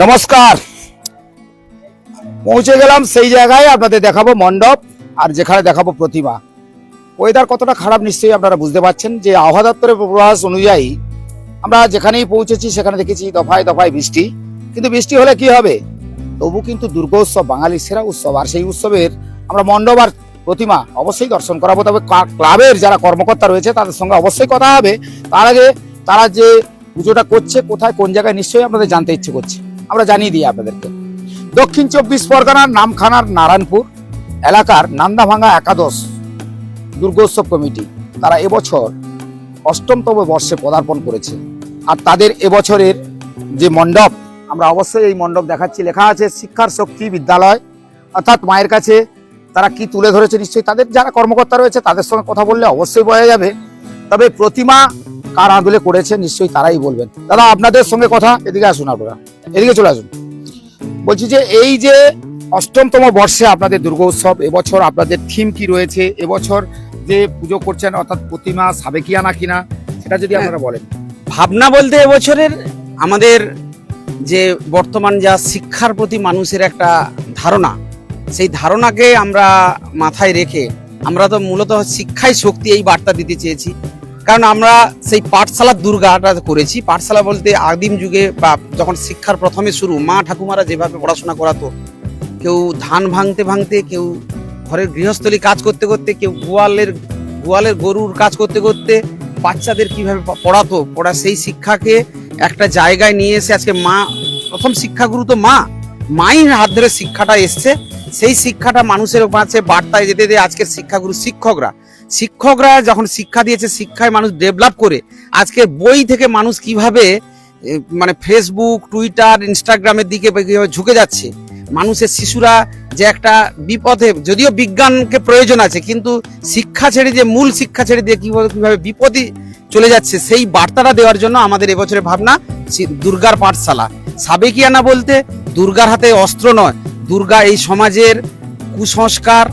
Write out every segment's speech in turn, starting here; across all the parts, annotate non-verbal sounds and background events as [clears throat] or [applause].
নমস্কার। পৌঁছে গেলাম সেই জায়গায়, আপনাদের দেখাবো মণ্ডপ, আর যেখানে দেখাবো প্রতিমা। ওয়েদার কতটা খারাপ নিশ্চয়ই আপনারা বুঝতে পারছেন যে, আবহাওয়া দপ্তরের পূর্বাভাস অনুযায়ী আমরা যেখানেই পৌঁছেছি, সেখানে দেখেছি দফায় দফায় বৃষ্টি। কিন্তু বৃষ্টি হলে কি হবে? তবু কিন্তু দুর্গোৎসব বাঙালির সেরা উৎসব, আর সেই উৎসবের আমরা মণ্ডপ আর প্রতিমা অবশ্যই দর্শন করাবো। তবে ক্লাবের যারা কর্মকর্তা রয়েছে, তাদের সঙ্গে অবশ্যই কথা হবে। তার আগে তারা যে পুজোটা করছে, কোথায়, কোন জায়গায়, নিশ্চয়ই আপনাদের জানতে ইচ্ছে করছে। আমরা জানিয়ে দিই আপনাদেরকে। দক্ষিণ চব্বিশ পরগনার নামখানার নারায়ণপুর এলাকার নান্দাভাঙ্গা একাদশ দুর্গোৎসব কমিটি, তারা এবছর অষ্টমতম বর্ষে পদার্পণ করেছে। আর তাদের এবছরের যে মণ্ডপ, আমরা অবশ্যই এই মণ্ডপ দেখাচ্ছি। লেখা আছে, শিক্ষার শক্তি বিদ্যালয়। অর্থাৎ মায়ের কাছে তারা কি তুলে ধরেছে নিশ্চয়ই? তাদের যারা কর্মকর্তা রয়েছে, তাদের সঙ্গে কথা বললে অবশ্যই বোঝা যাবে। তবে প্রতিমা কার আদলে করেছে নিশ্চয়ই তারাই বলবেন। দাদা আপনাদের সঙ্গে কথা এদিকে আসুন আপনারা। এদিকে চলে আসুন। বলছি যে এই যে অষ্টমতম বর্ষে আপনাদের দুর্গা উৎসব এবছর আপনাদের থিম কি রয়েছে? এবছর যে পুজো করছেন অর্থাৎ প্রতিমা সাবেকিয়ানা কিনা সেটা যদি আপনারা বলেন। ভাবনা বলতে এবছরের আমাদের যে বর্তমান যা শিক্ষার প্রতি মানুষের একটা ধারণা সেই ধারণাকে আমরা মাথায় রেখে আমরা তো মূলত শিক্ষাই শক্তি এই বার্তা দিতে চেয়েছি। কারণ আমরা সেই পাঠশালার দুর্গাটা করেছি। পাঠশালা বলতে আদিম যুগে বা যখন শিক্ষার প্রথমে শুরু, মা ঠাকুমারা যেভাবে পড়াশোনা করাতো, কেউ ধান ভাঙতে ভাঙতে, কেউ ঘরের গৃহস্থলী কাজ করতে করতে, কেউ গোয়ালের গোয়ালের গরুর কাজ করতে করতে বাচ্চাদের কীভাবে পড়াতো, পড়া সেই শিক্ষাকে একটা জায়গায় নিয়ে এসে আজকে মা, প্রথম শিক্ষাগুরু তো মা, মাই হাত ধরে শিক্ষাটা এসছে। সেই শিক্ষাটা মানুষের কাছে বার্তায় যেতে দিয়ে আজকের শিক্ষাগুরু শিক্ষকরা শিক্ষকরা যখন শিক্ষা দিয়েছে, শিক্ষায় মানুষ ডেভেলপ করে, আজকে বই থেকে মানুষ কীভাবে মানে ফেসবুক টুইটার ইনস্টাগ্রামের দিকে কীভাবে ঝুঁকে যাচ্ছে, মানুষের শিশুরা যে একটা বিপদে যদিও বিজ্ঞানকে প্রয়োজন আছে, কিন্তু শিক্ষা ছেড়ে দিয়ে, মূল শিক্ষা ছেড়ে দিয়ে কীভাবে কীভাবে বিপদে চলে যাচ্ছে, সেই বার্তাটা দেওয়ার জন্য আমাদের এবছরের ভাবনা দুর্গার পাঠশালা। সাবেকিয়ানা বলতে, দুর্গার হাতে অস্ত্র নয়, দুর্গা এই সমাজের কুসংস্কার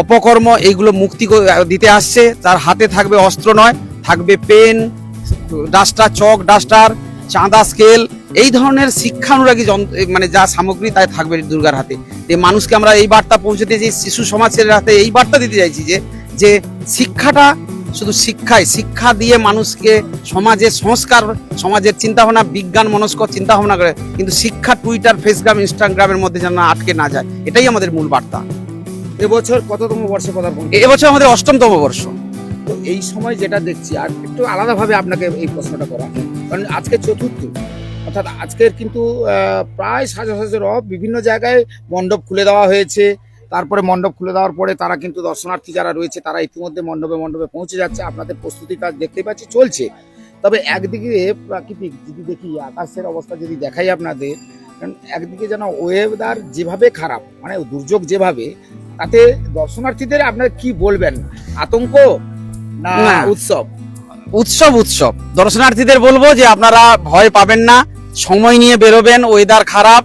অপকর্ম এইগুলো মুক্তি দিতে আসছে, তার হাতে থাকবে অস্ত্র নয়, থাকবে পেন, ডাস্টার, চক, ডাস্টার, চাঁদা, স্কেল, এই ধরনের শিক্ষানুরাগী মানে যা সামগ্রী তাই থাকবে দুর্গার হাতে। যে মানুষকে আমরা এই বার্তা পৌঁছে দিয়েছি শিশু সমাজের হাতে এই বার্তা দিতে চাইছি যে যে শিক্ষাটা শুধু শিক্ষায়, শিক্ষা দিয়ে মানুষকে সমাজের সংস্কার, সমাজের চিন্তাভাবনা, বিজ্ঞান, মনস্ক চিন্তাভাবনা করে, কিন্তু শিক্ষা টুইটার ফেসগ্রাম ইনস্টাগ্রামের মধ্যে যেন আটকে না যায়। এটাই আমাদের মূল বার্তা। এবছর কততম বর্ষে পদার্পণ এবছর আমাদের অষ্টমতম বর্ষ। তো এই সময় যেটা দেখছি আর একটু আলাদাভাবে আপনাকে এই প্রশ্নটা করা কারণ আজকে চতুর্থ অর্থাৎ আজকের কিন্তু প্রায় সাজা সাজা রব বিভিন্ন জায়গায় মণ্ডপ খুলে দেওয়া হয়েছে। তারপরে মণ্ডপ খুলে দেওয়ার পরে তারা কিন্তু দর্শনার্থী যারা রয়েছে তারা ইতিমধ্যে মণ্ডপে মণ্ডপে পৌঁছে যাচ্ছে। আপনাদের প্রস্তুতি কাজ দেখতেই পাচ্ছি চলছে। তবে একদিকে প্রাকৃতিক যদি দেখি আকাশের অবস্থা যদি দেখাই আপনাদের কারণ একদিকে যেন ওয়েদার যেভাবে খারাপ মানে দুর্যোগ যেভাবে তাতে দর্শনার্থীদের আপনার কি বলবেন? আতঙ্ক না। উৎসব? উৎসব উৎসব। দর্শনার্থীদের বলব যে আপনারা ভয় পাবেন না সময় নিয়ে বেরোবেন ওয়েদার খারাপ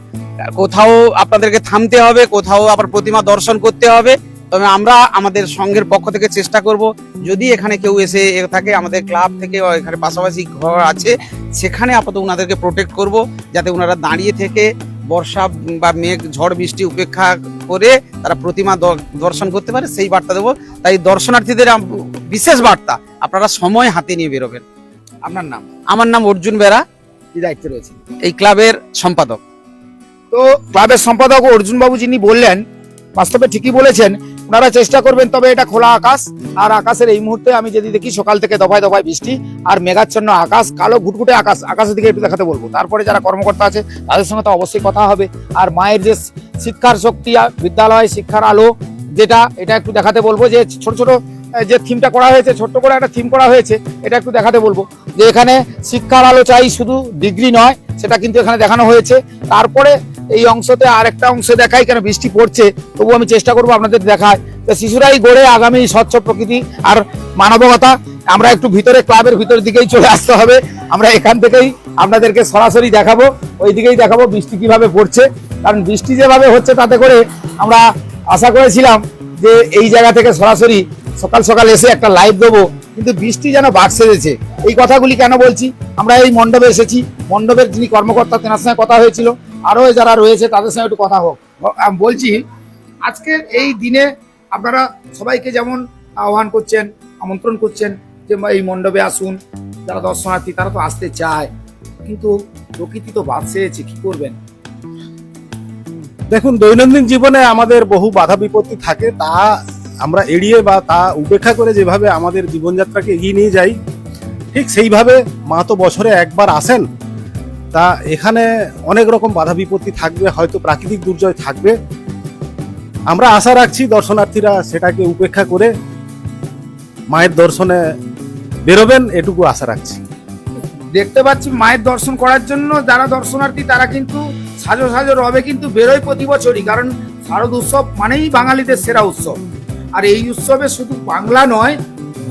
কোথাও আপনাদেরকে থামতে হবে কোথাও আবার প্রতিমা দর্শন করতে হবে। তবে আমরা আমাদের সংঘের পক্ষ থেকে চেষ্টা করব যদি এখানে কেউ এসে থাকে আমাদের ক্লাব থেকে এখানে পাশাপাশি ঘর আছে সেখানে আপাতত ওনাদেরকে প্রোটেক্ট করব যাতে ওনারা দাঁড়িয়ে থেকে বর্ষা বা মেঘ ঝড় বৃষ্টি উপেক্ষা করে তারা প্রতিমা দর্শন করতে পারে সেই বার্তা দেবো। তাই দর্শনার্থীদের বিশেষ বার্তা আপনারা সময় হাতে নিয়ে বেরোবেন। আপনার নাম? আমার নাম অর্জুন বেরা। কি দায়িত্বে রয়েছে এই ক্লাবের সম্পাদক। তো ক্লাবের সম্পাদক অর্জুন বাবু যিনি বললেন বাস্তবে ঠিকই বলেছেন ওনারা চেষ্টা করবেন, তবে এটা খোলা আকাশ। আর আকাশের এই মুহূর্তে আমি যদি দেখি, সকাল থেকে দফায় দফায় বৃষ্টি আর মেঘাচ্ছন্ন আকাশ, কালো ঘুটঘুটে আকাশ, আকাশের দিকে একটু দেখাতে বলব। তারপরে যারা কর্মকর্তা আছে, তাদের সঙ্গে তো অবশ্যই কথা হবে। আর মায়ের যে শিক্ষার শক্তি বিদ্যালয়, শিক্ষার আলো, যেটা, এটা একটু দেখাতে বলব যে, ছোট ছোট যে থিমটা করা হয়েছে, ছোট্ট করে একটা থিম করা হয়েছে, এটা একটু দেখাতে বলব। যে এখানে শিক্ষার আলো চাই শুধু ডিগ্রি নয়, সেটা কিন্তু এখানে দেখানো হয়েছে। তারপরে এই অংশতে আরেকটা অংশ দেখাই কেন বৃষ্টি পড়ছে তবু আমি চেষ্টা করব আপনাদের দেখায়। তো শিশুরাই গড়ে আগামী স্বচ্ছ প্রকৃতি আর মানবতা আমরা একটু ভিতরে ক্লাবের ভিতরের দিকেই চলে আসতে হবে। আমরা এখান থেকেই আপনাদেরকে সরাসরি দেখাবো ওই দিকেই দেখাবো বৃষ্টি কীভাবে পড়ছে। কারণ বৃষ্টি যেভাবে হচ্ছে তাতে করে আমরা আশা করেছিলাম যে এই জায়গা থেকে সরাসরি সকাল সকাল এসে একটা লাইভ দেবো। কিন্তু বৃষ্টি যেন সেরেছে এই কথাগুলি কেন বলছি? আমরা এই মণ্ডপে এসেছি। মণ্ডপের যিনি কর্মকর্তা, তেনার সঙ্গে কথা হয়েছিল। আরও যারা রয়েছে, তাদের সঙ্গে একটু কথা হোক। বলছি, আজকের এই দিনে আপনারা সবাইকে যেমন আহ্বান করছেন, আমন্ত্রণ করছেন যে এই মণ্ডপে আসুন, যারা দর্শনার্থী, তারা তো আসতে চায়। কিন্তু প্রকৃতি তো সেরেছে কি করবেন? দেখুন, দৈনন্দিন জীবনে আমাদের বহু বাধা বিপত্তি থাকে। তা আমরা এড়িয়ে বা তা উপেক্ষা করে যেভাবে আমাদের জীবনযাত্রাকে এগিয়ে নিয়ে যাই, ঠিক সেইভাবে মা তো বছরে একবার আসেন, তা এখানে অনেক রকম বাধা বিপত্তি থাকবে, হয়তো প্রাকৃতিক দুর্যোগ থাকবে। আমরা আশা রাখছি দর্শনার্থীরা সেটাকে উপেক্ষা করে মায়ের দর্শনে বেরোবেন, এটুকু আশা রাখছি। দেখতে পাচ্ছি মায়ের দর্শন করার জন্য যারা দর্শনার্থী, তারা কিন্তু সাজো সাজো রবে কিন্তু বেরোয় প্রতি বছরই, কারণ শারদ উৎসব মানেই বাঙালিদের সেরা উৎসব। আর এই উৎসবে শুধু বাংলা নয়,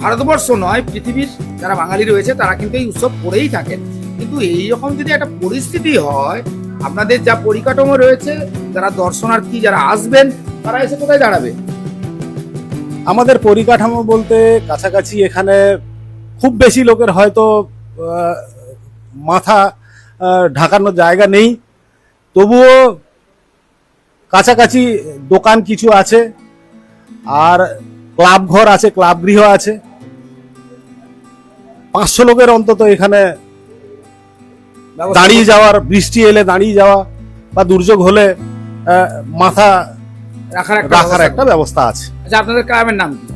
ভারতবর্ষ নয়, পৃথিবীর যারা বাঙালি রয়েছে, তারা কিন্তু এই উৎসব করেই থাকেন। কিন্তু এই রকম যদি একটা পরিস্থিতি হয়, আপনাদের যা পরিকাঠামো রয়েছে, যারা দর্শনার্থী যারা আসবেন, তারা এসে কোথায় দাঁড়াবে? আমাদের পরিকাঠামো বলতে কাছাকাছি এখানে খুব বেশি লোকের হয়তো মাথা ঢাকানোর জায়গা নেই। তবুও কাছাকাছি দোকান কিছু আছে। আর ক্লাব ঘর আছে ক্লাব গৃহ আছে। পাঁচশো লোকের অন্তত এখানে দাঁড়িয়ে যাওয়ার বৃষ্টি এলে দাঁড়িয়ে যাওয়া বা দুর্যোগ হলে মাথা রাখার একটা রাখার ব্যবস্থা। একটা ব্যবস্থা আছে। আচ্ছা আপনাদের ক্লাবের নাম কি?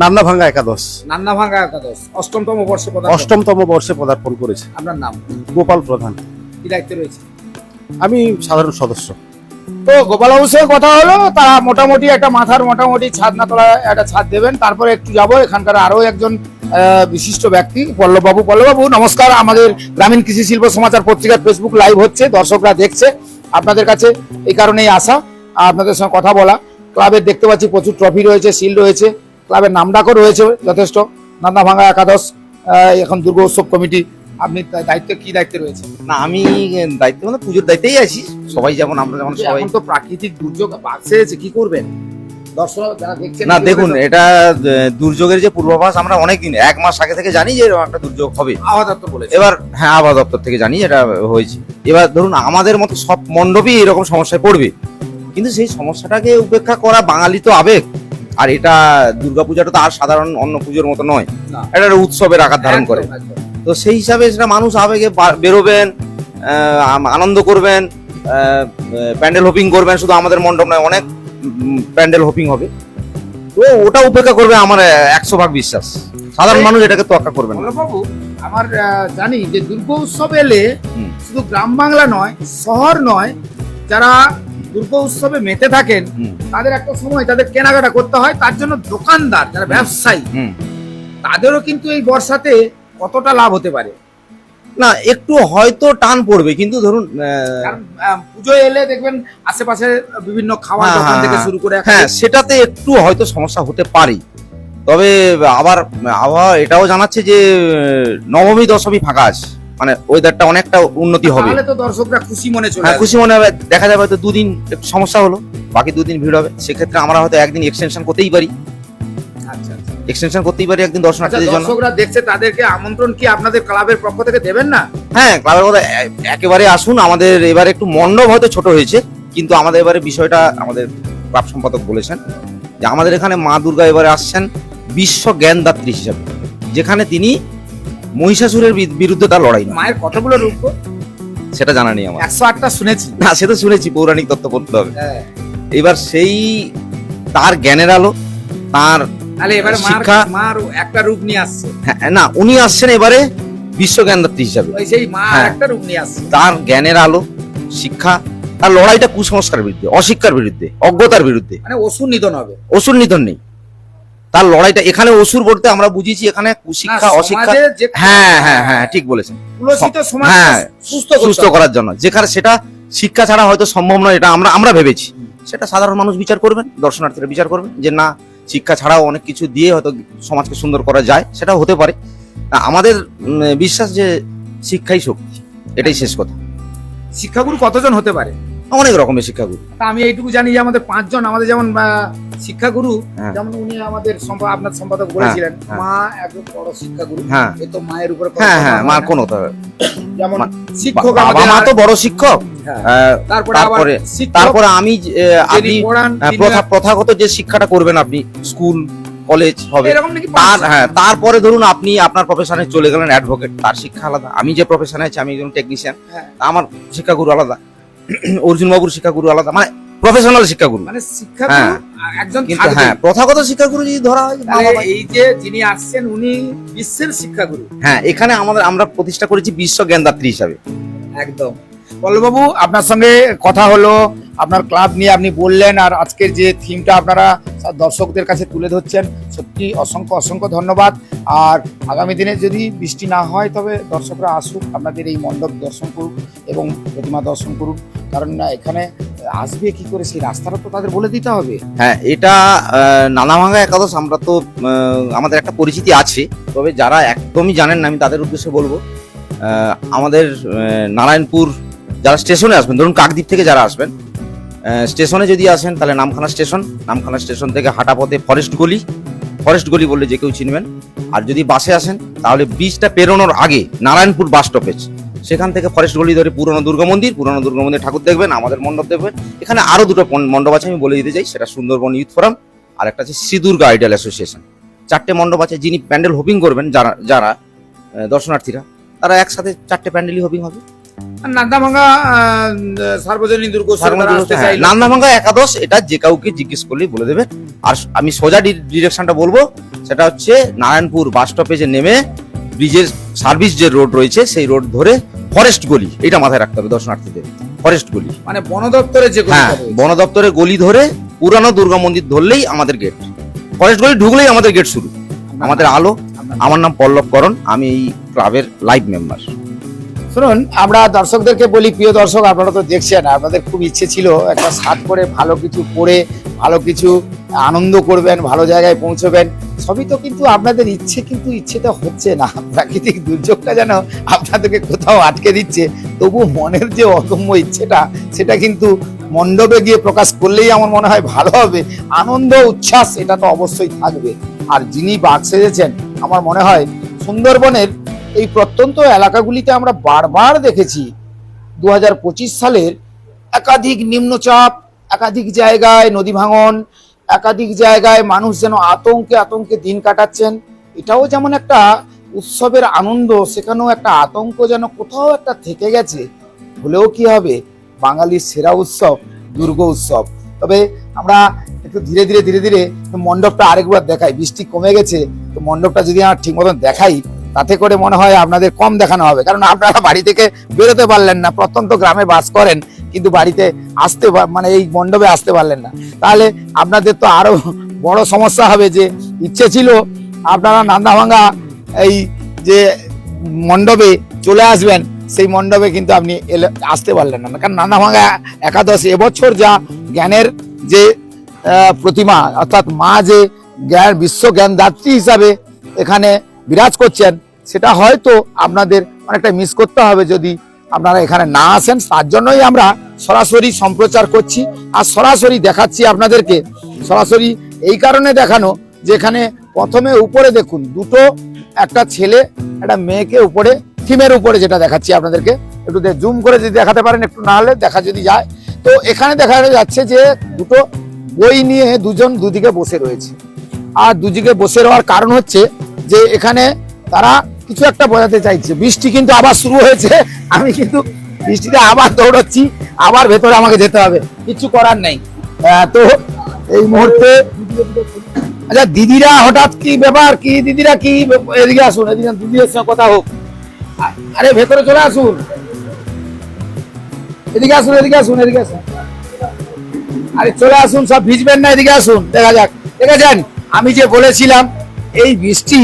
নান্না ভাঙ্গা একাদশ। নান্না ভাঙ্গা একাদশ অষ্টমতম বর্ষে অষ্টমতম বর্ষে পদার্পণ করেছে। আপনার নাম? গোপাল প্রধান। কি দায়িত্বে রয়েছে? আমি সাধারণ সদস্য। তো গোপালবাবুর সঙ্গে কথা হলো, তারা মোটামুটি একটা মাথার মোটামুটি ছাদ না তোলা একটা ছাদ দেবেন। তারপরে একটু যাব, এখানকার আরও একজন বিশিষ্ট ব্যক্তি, পল্লববাবু। পল্লববাবু, নমস্কার। আমাদের গ্রামীণ কৃষি শিল্প সমাচার পত্রিকার ফেসবুক লাইভ হচ্ছে, দর্শকরা দেখছে। আপনাদের কাছে এই কারণেই আসা, আপনাদের সঙ্গে কথা বলা। ক্লাবের দেখতে পাচ্ছি প্রচুর ট্রফি রয়েছে শিল রয়েছে। ক্লাবের নামডাকও রয়েছে, যথেষ্ট। নান্দা ভাঙ্গা একাদশ এখন দুর্গা উৎসব কমিটি আপনি দায়িত্ব কি দায়িত্বে রয়েছে না আমি দায়িত্ব মানে পুজোর দায়িত্বেই আছি। সবাই যেমন আমরা যেমন সবাই তো প্রাকৃতিক দুর্যোগ বাড়ছে কি করবেন? না দেখুন? এটা দুর্যোগের যে পূর্বাভাস আমরা অনেক দিন এক মাস আগে থেকে জানি যে এরকম একটা দুর্যোগ হবে। আবহাওয়া দপ্তর বলেছে। এবার হ্যাঁ আবহাওয়া দপ্তর থেকে জানি এটা হয়েছে। এবার ধরুন আমাদের মতো সব মণ্ডপই এরকম সমস্যায় পড়বে। কিন্তু সেই সমস্যাটাকে উপেক্ষা করা বাঙালি তো আবেগ। আর এটা দুর্গাপূজাটা তো আর সাধারণ অন্য পুজোর মতো নয়। এটা উৎসবের আকার ধারণ করে। তো সেই হিসাবে সেটা মানুষ আবেগে বেরোবেন আনন্দ করবেন প্যান্ডেল হোপিং করবেন শুধু আমাদের মণ্ডপ নয় অনেক প্যান্ডেল হোপিং হবে। তো ওটা উপেক্ষা করবে আমার একশো ভাগ বিশ্বাস। সাধারণ মানুষ এটাকে তোয়াক্কা করবেন না। বল্লভবাবু, আমার জানি যে দুর্গা উৎসব এলে শুধু গ্রাম বাংলা নয় শহর নয় যারা দুর্গা উৎসবে মেতে থাকেন তাদের একটা সময় তাদের কেনাকাটা করতে হয়। তার জন্য দোকানদার যারা ব্যবসায়ী। তাদেরও কিন্তু এই বর্ষাতে কতটা লাভ হতে পারে? না একটু হয়তো টান পড়বে কিন্তু ধরুন পুজো এলে দেখবেন আশেপাশে বিভিন্ন খাওয়ার হ্যাঁ, দোকান হ্যাঁ, থেকে হ্যাঁ। শুরু করে হ্যাঁ সেটাতে একটু হয়তো সমস্যা হতে পারে। তবে আবার আবহাওয়া এটাও জানাচ্ছে যে নবমী দশমী ফাঁকা আছে। মানে ওয়েদারটা অনেকটা উন্নতি হবে। তাহলে তো দর্শকরা খুশি মনে চলে হ্যাঁ খুশি মনে হবে। দেখা যাবে হয়তো দুদিন একটু সমস্যা হলো বাকি দুদিন ভিড় হবে। সেক্ষেত্রে আমরা হয়তো একদিন এক্সটেনশন করতেই পারি। এক্সটেনশন করতেই পারি একদিন আচ্ছা দর্শনার্থীদের জন্য। দর্শকরা দেখছে তাদেরকে আমন্ত্রণ কি আপনাদের ক্লাবের পক্ষ থেকে দেবেন না? হ্যাঁ ক্লাবের কথা একেবারে আসুন আমাদের এবারে একটু মণ্ডপ হয়তো ছোট হয়েছে কিন্তু আমাদের এবারে বিষয়টা আমাদের ক্লাব সম্পাদক বলেছেন যে আমাদের এখানে মা দুর্গা এবারে আসছেন বিশ্ব জ্ঞানদাত্রী হিসাবে যেখানে তিনি মহিষাসুরের বিরুদ্ধে তার লড়াই মায়ের কতগুলো রূপ সেটা জানা নেই আমার। একশো আটটা শুনেছি। না সেটা শুনেছি পৌরাণিক তত্ত্ব পড়তে হবে। হ্যাঁ। এবার সেই তার জ্ঞানের আলো তার তাহলে এবারে মার শিক্ষা- মার একটা রূপ নিয়ে আসছে। হ্যাঁ, না উনি আসছেন এবারে হিসাবে। সেই মা হ্যাঁ। একটা রূপ নিয়ে আসছে। তার জ্ঞানের আলো শিক্ষা তার লড়াইটা কুসংস্কারের বিরুদ্ধে অশিক্ষার বিরুদ্ধে অজ্ঞতার বিরুদ্ধে। মানে অসুর নিধন হবে। অসুর নিধন নেই। তার লড়াইটা এখানে অসুর বলতে আমরা বুঝিয়েছি এখানে কুশিক্ষা অশিক্ষা হ্যাঁ হ্যাঁ হ্যাঁ ঠিক বলেছেন। হ্যাঁ, সুস্থ সুস্থ করার জন্য। যেখানে সেটা শিক্ষা ছাড়া হয়তো সম্ভব নয় এটা আমরা আমরা ভেবেছি। সেটা সাধারণ মানুষ বিচার করবেন দর্শনার্থীরা বিচার করবেন যে না শিক্ষা ছাড়াও অনেক কিছু দিয়ে হয়তো সমাজকে সুন্দর করা যায় সেটা হতে পারে। আমাদের বিশ্বাস যে শিক্ষাই শক্তি, এটাই শেষ কথা। শিক্ষাগুরু কতজন হতে পারে? অনেক রকমের শিক্ষাগুরু আমি এইটুকু জানি যে আমাদের পাঁচজন আমাদের যেমন শিক্ষাগুরু হ্যাঁ। যেমন উনি আমাদের আপনার সম্পাদক বলেছিলেন হ্যাঁ। মা একজন বড় শিক্ষাগুরু হ্যাঁ এ তো মায়ের উপরে হ্যাঁ হ্যাঁ মা। কোনো যেমন শিক্ষক বাবা মা তো বড় শিক্ষক হ্যাঁ। তারপরে তারপরে আমি আপনি প্রথাগত যে শিক্ষাটা করবেন আপনি স্কুল কলেজ হবে তার হ্যাঁ তারপরে ধরুন আপনি আপনার প্রফেশনে চলে গেলেন অ্যাডভোকেট তার শিক্ষা আলাদা আমি যে প্রফেশনে আছি আমি একজন টেকনিশিয়ান হ্যাঁ। আমার শিক্ষাগুরু আলাদা [clears throat] অর্জুন বাবুর শিক্ষাগুরু আলাদা মানে প্রফেশনাল শিক্ষাগুরু। মানে শিক্ষা হ্যাঁ। একজন কিন্তু হ্যাঁ প্রথাগত শিক্ষাগুরু যদি ধরা হয় এই যে যিনি আসছেন উনি বিশ্বের শিক্ষাগুরু। হ্যাঁ এখানে আমাদের আমরা প্রতিষ্ঠা করেছি বিশ্ব জ্ঞানদাত্রী হিসাবে। একদম। পল্লবাবু আপনার সঙ্গে কথা হলো, আপনার ক্লাব নিয়ে আপনি বললেন আর আজকের যে থিমটা আপনারা দর্শকদের কাছে তুলে ধরছেন, সত্যি অসংখ্য অসংখ্য ধন্যবাদ। আর আগামী দিনে যদি বৃষ্টি না হয়, তবে দর্শকরা আসুক, আপনাদের এই মণ্ডপ দর্শন করুক এবং প্রতিমা দর্শন করুক। কারণ না, এখানে আসবে কি করে, সেই রাস্তাটা তো তাদের বলে দিতে হবে। হ্যাঁ এটা নানাভাঙা একাদশ, আমরা তো আমাদের একটা পরিচিতি আছে। তবে যারা একদমই জানেন না, আমি তাদের উদ্দেশ্যে বলব। আমাদের নারায়ণপুর যারা স্টেশনে আসবেন, ধরুন কাকদ্বীপ থেকে যারা আসবেন স্টেশনে যদি আসেন, তাহলে নামখানা স্টেশন নামখানা স্টেশন থেকে হাঁটা পথে ফরেস্ট গলি ফরেস্ট গলি বললে যে কেউ চিনবেন। আর যদি বাসে আসেন, তাহলে ব্রিজটা পেরোনোর আগে নারায়ণপুর বাস স্টপেজ, সেখান থেকে ফরেস্ট গলি ধরে পুরনো দুর্গা মন্দির, পুরনো দুর্গা মন্দির ঠাকুর দেখবেন, আমাদের মণ্ডপ দেখবেন। এখানে আরও দুটো মণ্ডপ আছে, আমি বলে দিতে চাই, সেটা সুন্দরবন ইউথ ফোরাম, আর একটা আছে শ্রী দুর্গা আইডল অ্যাসোসিয়েশন। চারটে মণ্ডপ আছে, যিনি প্যান্ডেল হোপিং করবেন, যারা যারা দর্শনার্থীরা, তারা একসাথে চারটে প্যান্ডেলই হোপিং হবে। নান্দাভাঙ্গা আহ, সার্বজনীন দুর্গোৎসব আসতে হ্যাঁ, নান্দাভাঙ্গা একাদশ এটা যে কাউকে জিজ্ঞেস করলেই বলে দেবে। আর আমি সোজা ডিরেকশনটা বলব সেটা হচ্ছে নারায়ণপুর বাস স্টপেজে নেমে ব্রিজের সার্ভিস যে রোড রয়েছে সেই রোড ধরে ফরেস্ট গলি এটা মাথায় রাখতে হবে দর্শনার্থীদের ফরেস্ট গলি। মানে বন দপ্তরে যে হ্যাঁ বন দপ্তরের গলি ধরে পুরানো দুর্গা মন্দির ধরলেই আমাদের গেট ফরেস্ট গলি ঢুকলেই আমাদের গেট শুরু। আমাদের আলো আমার নাম পল্লব করণ আমি এই ক্লাবের লাইভ মেম্বার শুনুন, আমরা দর্শকদেরকে বলি, প্রিয় দর্শক, আপনারা তো দেখছেন, আপনাদের খুব ইচ্ছে ছিল একটা শার্ট করে ভালো কিছু পরে ভালো কিছু আনন্দ করবেন, ভালো জায়গায় পৌঁছবেন। সবই তো কিন্তু আপনাদের ইচ্ছে, কিন্তু ইচ্ছেটা হচ্ছে না। প্রাকৃতিক দুর্যোগটা যেন আপনাদেরকে কোথাও আটকে দিচ্ছে। তবু মনের যে অদম্য ইচ্ছেটা, সেটা কিন্তু মণ্ডপে গিয়ে প্রকাশ করলেই আমার মনে হয় ভালো হবে। আনন্দ, উচ্ছ্বাস, এটা তো অবশ্যই থাকবে। আর যিনি বাঘ সেজেছেন, আমার মনে হয় সুন্দরবনের এই প্রত্যন্ত এলাকাগুলিতে আমরা বারবার দেখেছি দু হাজার পঁচিশ সালের একাধিক নিম্নচাপ, একাধিক জায়গায় নদী ভাঙন, একাধিক জায়গায় মানুষ যেন আতঙ্কে আতঙ্কে দিন কাটাচ্ছেন। এটাও যেমন একটা উৎসবের আনন্দ, সেখানেও একটা আতঙ্ক যেন কোথাও একটা থেকে গেছে। হলেও কি হবে? বাঙালির সেরা উৎসব দুর্গ উৎসব। তবে আমরা একটু ধীরে ধীরে ধীরে ধীরে মণ্ডপটা আরেকবার দেখাই। বৃষ্টি কমে গেছে, তো মণ্ডপটা যদি আমরা ঠিক মতন দেখাই তাতে করে মনে হয় আপনাদের কম দেখানো হবে। কারণ আপনারা বাড়ি থেকে বেরোতে পারলেন না, প্রত্যন্ত গ্রামে বাস করেন, কিন্তু বাড়িতে আসতে মানে এই মণ্ডপে আসতে পারলেন না। তাহলে আপনাদের তো আরও বড় সমস্যা হবে যে, ইচ্ছে ছিল আপনারা নান্দাভাঙ্গা এই যে মণ্ডপে চলে আসবেন, সেই মণ্ডপে কিন্তু আপনি এলে আসতে পারলেন না। কারণ নান্দাভাঙ্গা একাদশ এবছর যা জ্ঞানের যে প্রতিমা, অর্থাৎ মা যে জ্ঞান বিশ্ব জ্ঞান দাত্রী হিসাবে এখানে বিরাজ করছেন, সেটা হয়তো আপনাদের অনেকটা মিস করতে হবে যদি আপনারা এখানে না আসেন। তার জন্যই আমরা সরাসরি সম্প্রচার করছি আর সরাসরি দেখাচ্ছি আপনাদেরকে। সরাসরি এই কারণে দেখানো যে এখানে প্রথমে উপরে দেখুন, দুটো, একটা ছেলে, একটা মেয়েকে উপরে থিমের উপরে যেটা দেখাচ্ছি আপনাদেরকে। একটু জুম করে যদি দেখাতে পারেন, একটু না হলে দেখা যদি যায়। তো এখানে দেখা যাচ্ছে যে দুটো বই নিয়ে দুজন দুদিকে বসে রয়েছে। আর দুদিকে বসে রওয়ার কারণ হচ্ছে যে এখানে তারা কিছু একটা বোঝাতে চাইছে। বৃষ্টি কিন্তু আবার শুরু হয়েছে। আমি কিন্তু বৃষ্টিতে আবার দৌড়াচ্ছি। আবার ভেতরে আমাকে যেতে হবে। কিছু করার নেই। তো এই মুহূর্তে আচ্ছা দিদিরা হঠাৎ কি ব্যাপার? কি দিদিরা কি এদিকে আসুন, এদিকে দিদিদের সঙ্গে কথা হোক। আরে, ভেতরে চলে আসুন। এদিকে আসুন এদিকে আসুন এদিকে আসুন। আরে, চলে আসুন, সব ভিজবেন না, এদিকে আসুন। দেখা যাক। দেখেছেন? আমি যে বলেছিলাম এই বৃষ্টি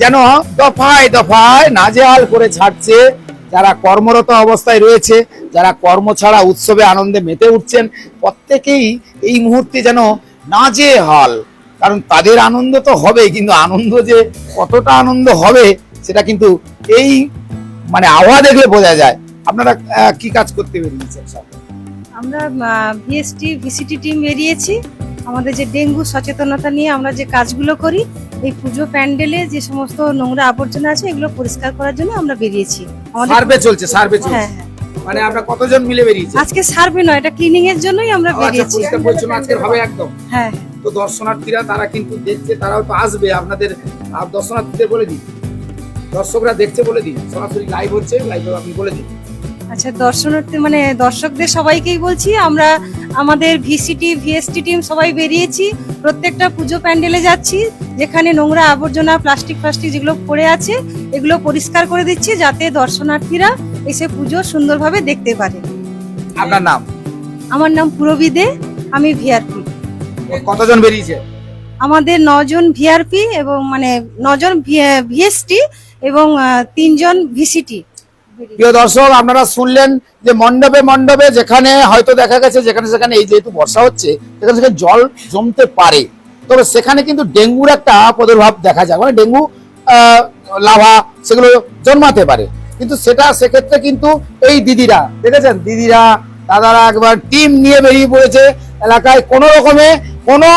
যেন দফায় দফায় নাজেহাল করে ছাড়ছে যারা কর্মরত অবস্থায় রয়েছে, যারা কর্ম ছাড়া উৎসবে আনন্দে মেতে উঠছেন, প্রত্যেকেই এই মুহূর্তে যেন নাজেহাল। কারণ তাদের আনন্দ তো হবেই, কিন্তু আনন্দ যে কতটা আনন্দ হবে, সেটা কিন্তু এই মানে আবহাওয়া দেখলে বোঝা যায়। আপনারা কি কাজ করতে বেরিয়েছেন আমরা ভিএসটি, ভিসিটি টিম বেরিয়েছি। আমাদের যে ডেঙ্গু সচেতনতা নিয়ে আমরা যে কাজগুলো করি এই পুজো প্যান্ডেলে যে সমস্ত নোংরা আবর্জনা আছে এগুলো পরিষ্কার করার জন্য আমরা বেরিয়েছি। আমাদের সার্ভে চলছে সার্ভে চলছে। হ্যাঁ হ্যাঁ। মানে আমরা কতজন মিলে বেরিয়েছি? আজকে সার্ভে নয় এটা ক্লিনিং এর জন্যই আমরা আচ্ছা বেরিয়েছি। পরিষ্কার পরিচ্ছন্ন আজকের হবে একদম। হ্যাঁ তো দর্শনার্থীরা তারা কিন্তু দেখছে তারাও তো আসবে। আপনাদের দর্শনার্থীদের বলে দিন দর্শকরা দেখছে বলে দিন সরাসরি লাইভ হচ্ছে লাইভে আপনি বলে দিন। আচ্ছা দর্শনার্থী মানে দর্শকদের সবাইকেই বলছি আমরা আমাদের ভিসিটি ভিএসটি টিম সবাই বেরিয়েছি। প্রত্যেকটা পুজো প্যান্ডেলে যাচ্ছি যেখানে নোংরা আবর্জনা প্লাস্টিক প্লাস্টিক যেগুলো পড়ে আছে এগুলো পরিষ্কার করে দিচ্ছি যাতে দর্শনার্থীরা এসে পুজো সুন্দরভাবে দেখতে পারে। আপনার নাম? আমার নাম পুরবী দে আমি ভিআরপি কতজন বেরিয়েছে? আমাদের নজন ভিআরপি এবং মানে নজন ভিএসটি এবং তিনজন ভিসিটি প্রিয় দর্শক, আপনারা শুনলেন যে মণ্ডপে মণ্ডপে যেখানে হয়তো দেখা গেছে, যেখানে সেখানে এই যেহেতু বর্ষা হচ্ছে, সেখানে সেখানে জল জমতে পারে। তবে সেখানে কিন্তু ডেঙ্গুর একটা প্রাদুর্ভাব দেখা যায়। মানে ডেঙ্গু লাভা সেগুলো জন্মাতে পারে। কিন্তু সেটা সেক্ষেত্রে কিন্তু এই দিদিরা, দেখেছেন? দিদিরা, দাদারা একবার টিম নিয়ে বেরিয়ে পড়েছে এলাকায়। কোনো রকমে কোনো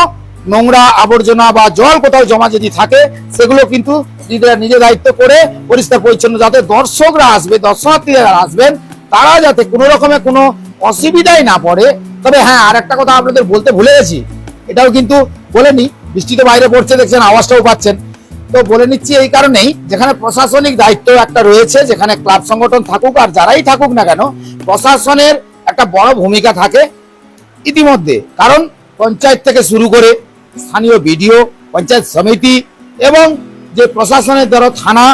নোংরা আবর্জনা বা জল কোথাও জমা যদি থাকে, সেগুলো কিন্তু দিদিরা নিজে দায়িত্ব করে পরিষ্কার পরিচ্ছন্ন যাতে দর্শকরা আসবে, দর্শনার্থীরা আসবেন, তারা যাতে কোনো রকমে কোনো অসুবিধায় না পড়ে। তবে হ্যাঁ আর একটা কথা আপনাদের বলতে ভুলে গেছি, এটাও কিন্তু বলেনি বৃষ্টিতে বাইরে পড়ছে, দেখছেন আওয়াজটাও পাচ্ছেন। তো বলে নিচ্ছি এই কারণেই, যেখানে প্রশাসনিক দায়িত্ব একটা রয়েছে, যেখানে ক্লাব সংগঠন থাকুক আর যারাই থাকুক না কেন, প্রশাসনের একটা বড় ভূমিকা থাকে ইতিমধ্যে। কারণ পঞ্চায়েত থেকে শুরু করে স্থানীয় বিডিও, পঞ্চায়েত সমিতি এবং যে প্রশাসনের দ্বারা থানা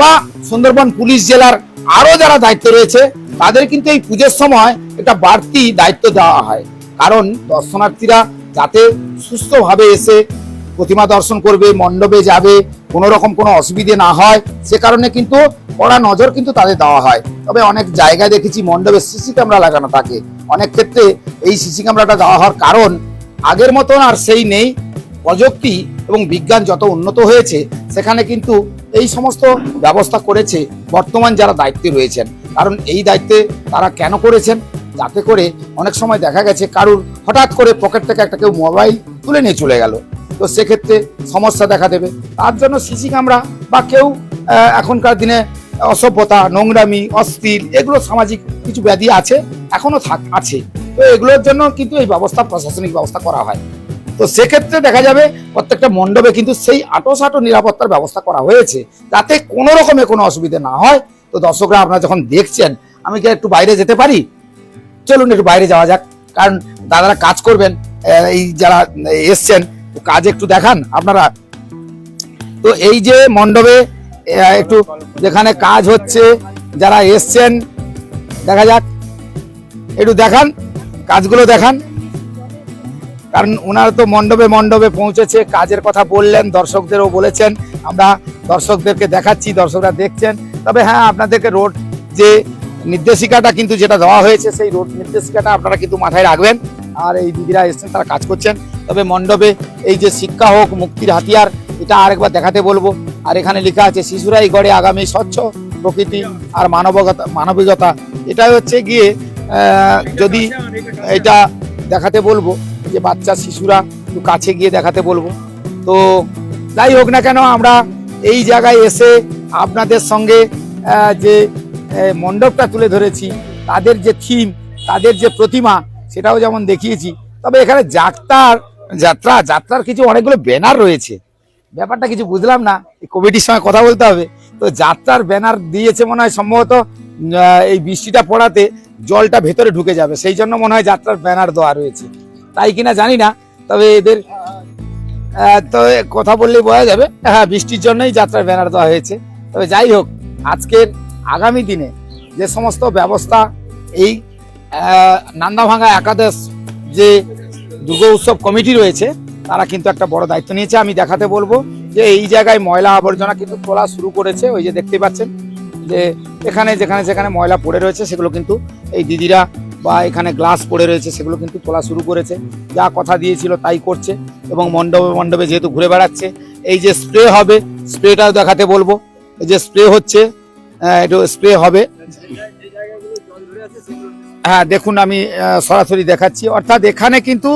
বা সুন্দরবন পুলিশ জেলার আরও যারা দায়িত্ব রয়েছে, তাদের কিন্তু এই পুজোর সময় এটা বাড়তি দায়িত্ব দেওয়া হয়। কারণ দর্শনার্থীরা যাতে সুস্থভাবে এসে প্রতিমা দর্শন করবে, মণ্ডপে যাবে, কোনো রকম কোনো অসুবিধে না হয়, সে কারণে কিন্তু কড়া নজর কিন্তু তাদের দেওয়া হয়। তবে অনেক জায়গায় দেখেছি মণ্ডপে সিসি ক্যামেরা লাগানো থাকে। অনেক ক্ষেত্রে এই সিসি ক্যামেরাটা দেওয়া হওয়ার কারণ আগের মতন আর সেই নেই। প্রযুক্তি এবং বিজ্ঞান যত উন্নত হয়েছে, সেখানে কিন্তু এই সমস্ত ব্যবস্থা করেছে বর্তমান যারা দায়িত্বে রয়েছেন। কারণ এই দায়িত্বে তারা কেন করেছেন? যাতে করে অনেক সময় দেখা গেছে কারুর হঠাৎ করে পকেট থেকে একটা কেউ মোবাইল তুলে নিয়ে চলে গেল। তো সেক্ষেত্রে সমস্যা দেখা দেবে। তার জন্য সিসি ক্যামেরা বা কেউ এখনকার দিনে অসভ্যতা, নোংরামি, অস্থির, এগুলো সামাজিক কিছু ব্যাধি আছে এখনও থাক, আছে। তো এগুলোর জন্য কিন্তু এই ব্যবস্থা, প্রশাসনিক ব্যবস্থা করা হয়। তো সেক্ষেত্রে দেখা যাবে প্রত্যেকটা মণ্ডপে কিন্তু সেই আটো সাটো নিরাপত্তার ব্যবস্থা করা হয়েছে, যাতে কোনো রকমের কোনো অসুবিধে না হয়। তো দর্শকরা, আপনারা যখন দেখছেন, আমি কি একটু বাইরে যেতে পারি? চলুন একটু বাইরে যাওয়া যাক, কারণ দাদারা কাজ করবেন এই যারা এসছেন কাজ একটু দেখান আপনারা। তো এই যে মণ্ডপে একটু যেখানে কাজ হচ্ছে, যারা এসছেন, দেখা যাক, একটু দেখান, কাজগুলো দেখান। কারণ ওনারা তো মণ্ডপে মণ্ডপে পৌঁছেছে, কাজের কথা বললেন, দর্শকদেরও বলেছেন। আমরা দর্শকদেরকে দেখাচ্ছি, দর্শকরা দেখছেন। তবে হ্যাঁ আপনাদেরকে রোড যে নির্দেশিকাটা কিন্তু যেটা দেওয়া হয়েছে, সেই রোড নির্দেশিকাটা আপনারা কিন্তু মাথায় রাখবেন। আর এই দিদিরা এসছেন, তারা কাজ করছেন। তবে মণ্ডপে এই যে শিক্ষা হোক, মুক্তির হাতিয়ার, এটা আরেকবার দেখাতে বলব। আর এখানে লেখা আছে, শিশুরাই গড়ে আগামী স্বচ্ছ প্রকৃতি আর মানবগতা মানবিকতা এটা হচ্ছে গিয়ে যদি এটা দেখাতে বলব যে বাচ্চা, শিশুরা একটু কাছে গিয়ে দেখাতে বলব। তো যাই হোক না কেন, আমরা এই জায়গায় এসে আপনাদের সঙ্গে যে মণ্ডপটা তুলে ধরেছি, তাদের যে থিম, তাদের যে প্রতিমা, সেটাও যেমন দেখিয়েছি। তবে এখানে যাত্রার, যাত্রা, যাত্রার কিছু অনেকগুলো ব্যানার রয়েছে। ব্যাপারটা কিছু বুঝলাম না, এই কমিটির সঙ্গে কথা বলতে হবে। তো যাত্রার ব্যানার দিয়েছে মনে হয় সম্ভবত এই বৃষ্টিটা পড়াতে জলটা ভেতরে ঢুকে যাবে। সেই জন্য মনে হয় যাত্রার ব্যানার দেওয়া রয়েছে। তাই কিনা জানি না, তবে এদের তো কথা বললেই বোঝা যাবে। হ্যাঁ বৃষ্টির জন্যই যাত্রার ব্যানার দেওয়া হয়েছে। তবে যাই হোক, আজকের আগামী দিনে যে সমস্ত ব্যবস্থা, এই নান্দাভাঙ্গা একাদশ যে দুর্গা উৎসব কমিটি রয়েছে, তারা কিন্তু একটা বড় দায়িত্ব নিয়েছে। আমি দেখাতে বলব যে এই জায়গায় ময়লা আবর্জনা কিন্তু তোলা শুরু করেছে, ওই যে দেখতে পাচ্ছেন যে এখানে যেখানে যেখানে ময়লা পড়ে রয়েছে, সেগুলো কিন্তু এই দিদিরা বা এখানে গ্লাস পড়ে রয়েছে, সেগুলো কিন্তু তোলা শুরু করেছে। যা কথা দিয়েছিল তাই করছে এবং মণ্ডপে মণ্ডপে যেহেতু ঘুরে বেড়াচ্ছে, এই যে স্প্রে হবে স্প্রেটাও দেখাতে বলব। এই যে স্প্রে হচ্ছে একটু স্প্রে হবে। হ্যাঁ দেখুন আমি সরাসরি দেখাচ্ছি। অর্থাৎ এখানে কিন্তু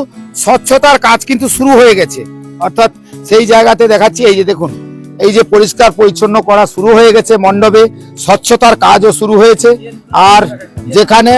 স্বচ্ছতার কাজ কিন্তু শুরু হয়ে গেছে। অর্থাৎ সেই জায়গাতে দেখাচ্ছি, এই যে দেখুন, এই যে পরিষ্কার পরিচ্ছন্ন করা শুরু হয়ে গেছে মণ্ডপে। স্বচ্ছতার কাজও শুরু হয়েছে। আর যেখানে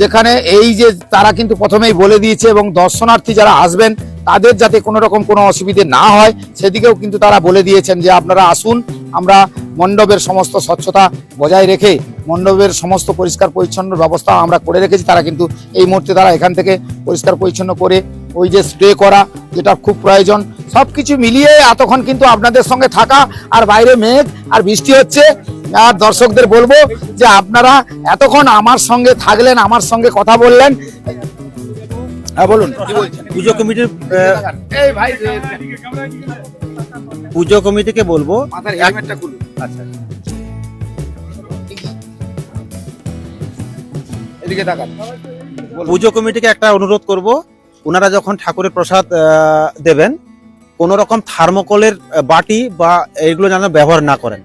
যেখানে এই যে তারা কিন্তু প্রথমেই বলে দিয়েছে এবং দর্শনার্থী যারা আসবেন, তাদের যাতে কোনো রকম কোনো অসুবিধে না হয়, সেদিকেও কিন্তু তারা বলে দিয়েছেন যে আপনারা আসুন, আমরা মণ্ডপের সমস্ত স্বচ্ছতা বজায় রেখে মণ্ডপের সমস্ত পরিষ্কার পরিচ্ছন্ন ব্যবস্থা আমরা করে রেখেছি। তারা কিন্তু এই মুহূর্তে তারা এখান থেকে পরিষ্কার পরিচ্ছন্ন করে ওই যে স্প্রে করা যেটা খুব প্রয়োজন। সব কিছু মিলিয়ে এতক্ষণ কিন্তু আপনাদের সঙ্গে থাকা আর বাইরে মেঘ আর বৃষ্টি হচ্ছে। আর দর্শকদের বলব যে আপনারা এতক্ষণ আমার সঙ্গে থাকলেন আমার সঙ্গে কথা বললেন। হ্যাঁ বলুন। পুজো কমিটির পুজো কমিটিকে বলব আচ্ছা। এদিকে পুজো কমিটিকে একটা অনুরোধ করব ওনারা যখন ঠাকুরের প্রসাদ দেবেন কোন রকম থার্মোকলের বাটি বা এগুলো যেন ব্যবহার না করেন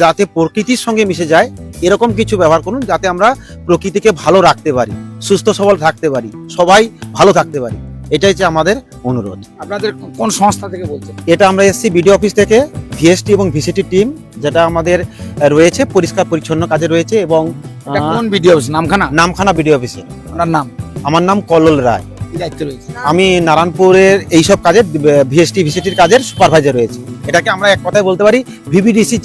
যাতে প্রকৃতির সঙ্গে মিশে যায় এরকম কিছু ব্যবহার করুন যাতে আমরা প্রকৃতিকে ভালো রাখতে পারি সুস্থ সবল থাকতে পারি সবাই ভালো থাকতে পারি। এটাই হচ্ছে আমাদের অনুরোধ। আপনাদের কোন সংস্থা থেকে বলছেন? এটা আমরা এসছি বিডিও অফিস থেকে ভিএসটি এবং ভিসিটি টিম যেটা আমাদের রয়েছে পরিষ্কার পরিচ্ছন্ন কাজে রয়েছে এবং কোন ভিডিও নামখানা? নামখানা বিডিও অফিসে। আপনার নাম? আমার নাম কল্লোল রায়। দায়িত্ব রয়েছে। আমি নারায়ণপুরের এইসব কাজের ভিএসটি ভিসিটির কাজের সুপারভাইজার রয়েছে। এটাকে আমরা এক কথায় বলতে পারি ভিভিডিসি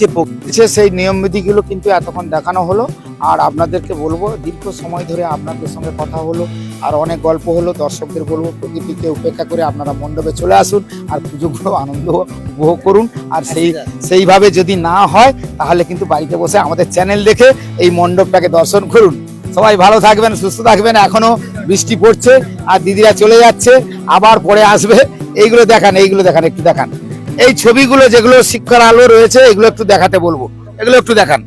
যে সেই নিয়মবিধিগুলো কিন্তু এতক্ষণ দেখানো হলো। আর আপনাদেরকে বলব দীর্ঘ সময় ধরে আপনাদের সঙ্গে কথা হলো আর অনেক গল্প হলো দর্শকদের বলব প্রকৃতিকে উপেক্ষা করে আপনারা মণ্ডপে চলে আসুন আর পুজোগুলো আনন্দ উপভোগ করুন। আর সেই সেইভাবে যদি না হয় তাহলে কিন্তু বাড়িতে বসে আমাদের চ্যানেল দেখে এই মণ্ডপটাকে দর্শন করুন। সবাই ভালো থাকবেন, সুস্থ থাকবেন। এখনও বৃষ্টি পড়ছে আর দিদিরা চলে যাচ্ছে, আবার পরে আসবে। এইগুলো দেখান এইগুলো দেখান, একটু দেখান। এই ছবিগুলো যেগুলো শিক্ষার আলো রয়েছে, এগুলো একটু দেখাতে বলব। এগুলো একটু দেখান।